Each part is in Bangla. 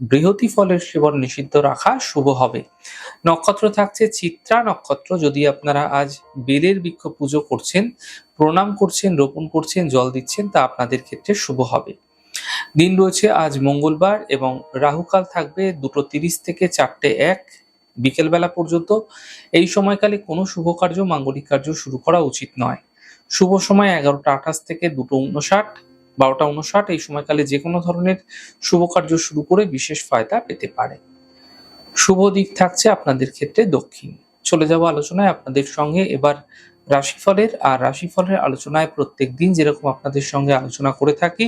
বৃহতি ফলের সেবন নিষিদ্ধ রাখা শুভ হবে। নক্ষত্র থাকছে চিত্রা নক্ষত্র। যদি আপনারা আজ বেলের বৃক্ষ পুজো করছেন, প্রণাম করছেন, রোপণ করছেন, জল দিচ্ছেন, তা আপনাদের ক্ষেত্রে শুভ হবে। দিন রয়েছে আজ মঙ্গলবার এবং রাহুকাল থাকবে দুটো তিরিশ থেকে চারটে এক বিকেলবেলা পর্যন্ত। এই সময়কালে কোনো শুভ কার্য, মাঙ্গলিক কার্য শুরু করা উচিত নয়। শুভ সময় এগারোটা আঠাশ থেকে দুটো উনষাট বারোটা উনষাট, এই সময়কালে যে কোনো ধরনের শুভ কার্য শুরু করে বিশেষ ফায়দা পেতে পারে। শুভ দিক থাকছে আপনাদের ক্ষেত্রে দক্ষিণ। চলে যাব আলোচনায় আপনাদের সঙ্গে। এবার রাশিফলের, আর রাশিফলের আলোচনায় প্রত্যেক দিন যেরকম আপনাদের সঙ্গে আলোচনা করে থাকি,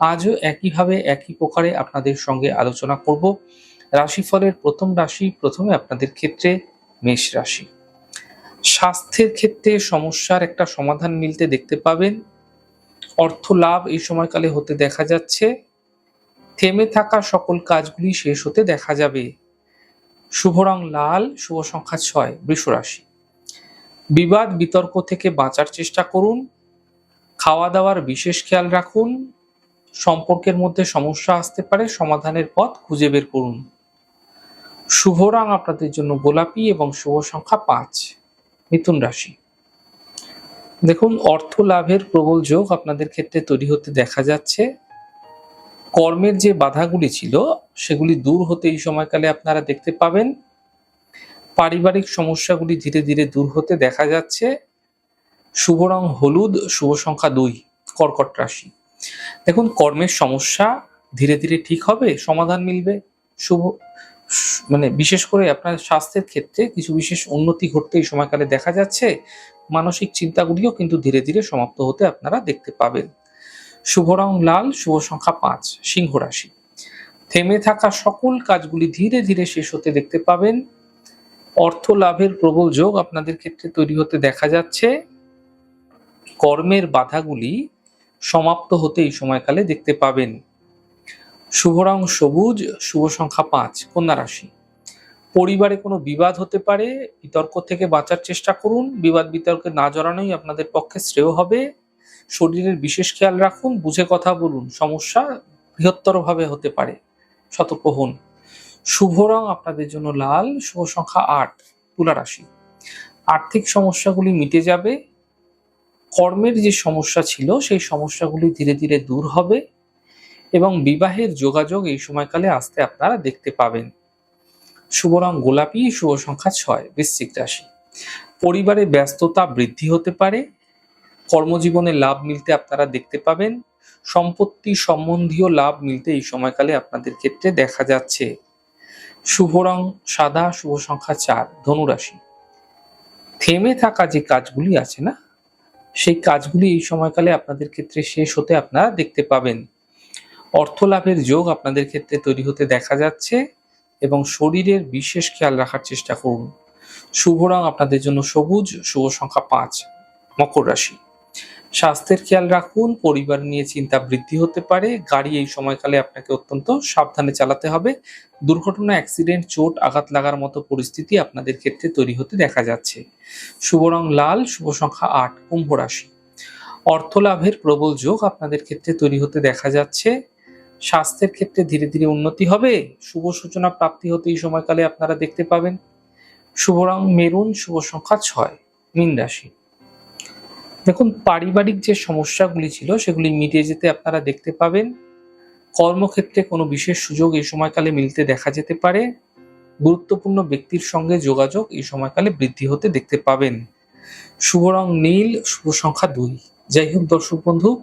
আজও একইভাবে একই প্রকারে আপনাদের সঙ্গে আলোচনা করব। রাশিফলের প্রথম রাশি, প্রথমে আপনাদের ক্ষেত্রে মেষ রাশি। স্বাস্থ্যের ক্ষেত্রে সমস্যার একটা সমাধান মিলতে দেখতে পাবেন। অর্থ লাভ এই সময়কালে হতে দেখা যাচ্ছে। থেমে থাকা সকল কাজগুলি শেষ হতে দেখা যাবে। শুভ রং লাল, শুভ সংখ্যা ছয় রাশি। বিবাদ, বিতর্ক থেকে বাঁচার চেষ্টা করুন। খাওয়া দাওয়ার বিশেষ খেয়াল রাখুন। সম্পর্কের মধ্যে সমস্যা আসতে পারে, সমাধানের পথ খুঁজে বের করুন। শুভ রং আপনাদের জন্য গোলাপি এবং শুভ সংখ্যা পাঁচ, মিথুন রাশি। দেখুন, অর্থ লাভের প্রবল যোগ আপনাদের ক্ষেত্রে তৈরি হতে দেখা যাচ্ছে। কর্মের যে বাধাগুলি ছিল, সেগুলি দূর হতে এই সময়কালে আপনারা দেখতে পাবেন। পারিবারিক সমস্যাগুলি ধীরে ধীরে দূর হতে দেখা যাচ্ছে। শুভ রং হলুদ, শুভ সংখ্যা দুই, কর্কট রাশি। দেখুন, কর্মের সমস্যা ধীরে ধীরে ঠিক হবে, সমাধান মিলবে। শুভ মানে বিশেষ করে আপনার স্বাস্থ্যের ক্ষেত্রে কিছু বিশেষ উন্নতি ঘটতে এই সময়কালে দেখা যাচ্ছে। মানসিক চিন্তাগুলিও কিন্তু ধীরে ধীরে সমাপ্ত হতে আপনারা দেখতে পাবেন। শুভ রং লাল, শুভ সংখ্যা পাঁচ, সিংহ রাশি। থেমে থাকা সকল কাজগুলি ধীরে ধীরে শেষ হতে দেখতে পাবেন। অর্থ লাভের প্রবল যোগ আপনাদের ক্ষেত্রে তৈরি হতে দেখা যাচ্ছে। কর্মের বাধাগুলি সমাপ্ত হতে এই সময়কালে দেখতে পাবেন। শুভ রং সবুজ, শুভ সংখ্যা পাঁচ, কন্যা রাশি। পরিবারে কোনো বিবাদ হতে পারে, বিতর্ক থেকে বাঁচার চেষ্টা করুন, বিবাদ বিতর্কে না জড়ানোই আপনাদের পক্ষে শ্রেয় হবে। শরীরের বিশেষ খেয়াল রাখুন, বুঝে কথা বলুন, সমস্যা বৃহত্তরভাবে হতে পারে। সতর্ক হন। শুভ রং আপনাদের জন্য লাল, শুভ সংখ্যা আট, তুলা রাশি। আর্থিক সমস্যাগুলি মিটে যাবে। কর্মের যে সমস্যা ছিল, সেই সমস্যাগুলি ধীরে ধীরে দূর হবে এবং বিবাহের যোগাযোগ এই সময়কালে আসতে আপনারা দেখতে পাবেন। শুভ রং গোলাপি, শুভ সংখ্যা ছয়, বৃশ্চিক রাশি। পরিবারে ব্যস্ততা বৃদ্ধি হতে পারে, কর্মজীবনে লাভ মিলতে আপনারা দেখতে পাবেন, সম্পত্তি সম্বন্ধীয় লাভ মিলতে এই সময়কালে আপনাদের ক্ষেত্রে দেখা যাচ্ছে। শুভ রং সাদা, শুভ সংখ্যা চার, ধনুরাশি। থেমে থাকা যে কাজগুলি আছে না, সেই কাজগুলি এই সময়কালে আপনাদের ক্ষেত্রে শেষ হতে আপনারা দেখতে পাবেন। অর্থ লাভের যোগ আপনাদের ক্ষেত্রে তৈরি হতে দেখা যাচ্ছে। এবং শরীরের বিশেষ খেয়াল রাখার চেষ্টা করুন। শুভ রং আপনাদের জন্য সবুজ, শুভ সংখ্যা পাঁচ, মকর রাশি। স্বাস্থ্যের খেয়াল রাখুন, পরিবার নিয়ে চিন্তা বৃদ্ধি হতে পারে, গাড়ি এই সময়কালে আপনাকে অত্যন্ত সাবধানে চালাতে হবে। দুর্ঘটনা, অ্যাক্সিডেন্ট, চোট, আঘাত লাগার মতো পরিস্থিতি আপনাদের ক্ষেত্রে তৈরি হতে দেখা যাচ্ছে। শুভ রং লাল, শুভ সংখ্যা আট, কুম্ভ রাশি। অর্থ লাভের প্রবল যোগ আপনাদের ক্ষেত্রে তৈরি হতে দেখা যাচ্ছে। স্বাস্থ্যের ক্ষেত্রে ধীরে ধীরে উন্নতি হবে। শুভ সূচনা প্রাপ্তি হতে এই সময়কালে আপনারা দেখতে পাবেন। শুভ রং মেরুন, শুভ সংখ্যা ছয়, মীন রাশি। দেখুন, পারিবারিক যে সমস্যাগুলি ছিল, সেগুলি মিটে যেতে আপনারা দেখতে পাবেন। কর্মক্ষেত্রে কোনো বিশেষ সুযোগ এই সময়কালে মিলতে দেখা যেতে পারে। গুরুত্বপূর্ণ ব্যক্তির সঙ্গে যোগাযোগ এই সময়কালে বৃদ্ধি হতে দেখতে পাবেন। শুভ রং নীল, শুভ সংখ্যা দুই। যাই হোক, দর্শক বন্ধু